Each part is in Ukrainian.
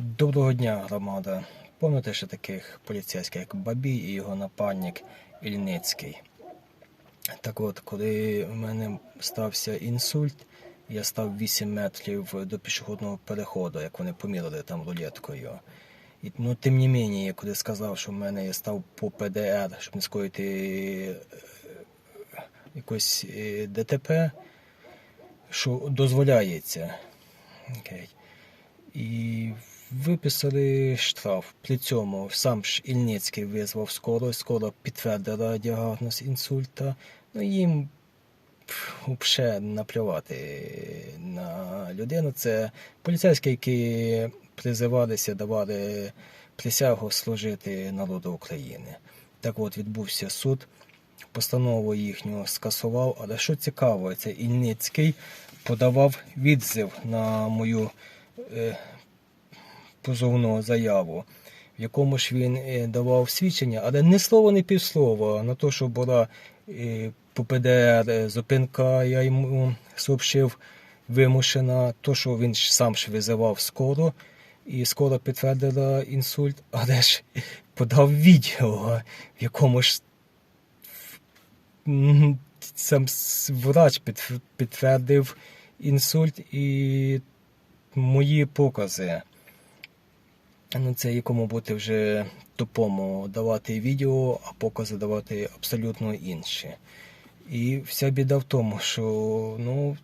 Доброго дня, громада. Пам'ятаєте ще таких поліцейських, як Бабій і його напарник Ільницький. Так от, коли в мене стався інсульт, я став 8 метрів до пішохідного переходу, як вони помірили там рулеткою. І, ну, тим не мені, коли сказав, що в мене я став по ПДР, щоб не скоїти е, якось е, ДТП, що дозволяється. Окей. І виписали штраф. При цьому сам ж Ільницький визвав скоро, скоро підтвердила діагноз інсульта. Ну їм взагалі наплювати на людину. Це поліцейські, які призивалися, давали присягу служити народу України. Так от відбувся суд, постанову їхню скасував, але що цікаво, це Ільницький подавав відзив на мою е, позовну заяву, в якому ж він е, давав свідчення, але не слово, не півслова на те, що була е, по ПДР е, зупинка, я йому сообщив, вимушена, то, що він сам ж визивав скоро, і скоро підтвердила інсульт, але ж подав відео, в якому ж сам врач підтвердив інсульт і мої покази. Ну, це якому бути вже тупому давати відео, а покази давати абсолютно інші. І вся біда в тому, що ну,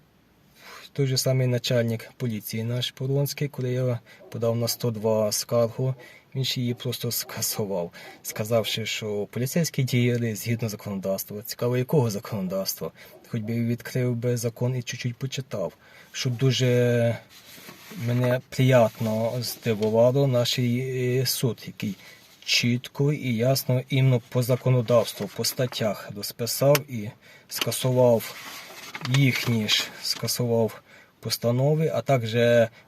той же самий начальник поліції наш Полонський, коли я подав на 102 скаргу, він ж її просто скасував, сказавши, що поліцейські діяли згідно законодавства. Цікаво, якого законодавства? Хоч би відкрив би закон і чуть-чуть почитав. Що дуже мене приємно здивувало наш е, суд, який чітко і ясно іменно по законодавству, по статтях розписав і скасував їхні ж скасував постанови, а також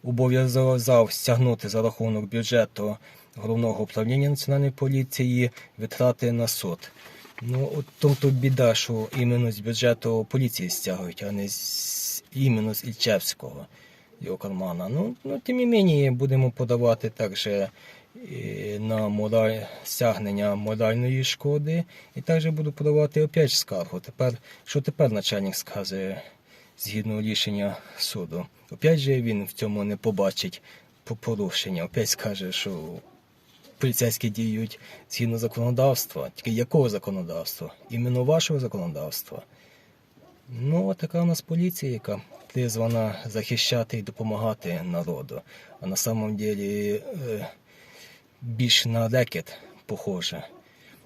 обов'язав стягнути за рахунок бюджету головного управління національної поліції витрати на суд. Ну, от тому біда, що іменно з бюджету поліції стягують, а не з іменно з Ільчевського його кармана. Ну, ну тим не мені будемо подавати також е, на мораль, стягнення моральної шкоди. І також буду подавати опять скаргу. Тепер, що тепер начальник скаже згідно рішення суду? Опять же він в цьому не побачить порушення. Опять скаже, що поліцейські діють згідно законодавства. Тільки якого законодавства? Іменно вашого законодавства. Ну, от така у нас поліція, яка призвана захищати і допомагати народу. А на самом деле е, більш на рекет похоже,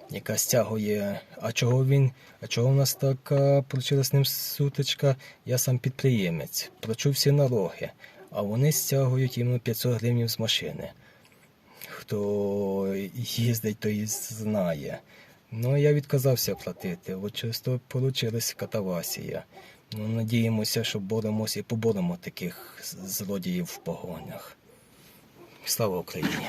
яка стягує. А чого він? А чого в нас така получилась з ним сутичка? Я сам підприємець, плачу всі налоги, а вони стягують іменно 500 гривень з машини. Хто їздить, той знає. Ну, я відказався платити. От через то вийшла катавасія. Ну, надіємося, що боремося і поборемо таких злодіїв в погонях. Слава Україні!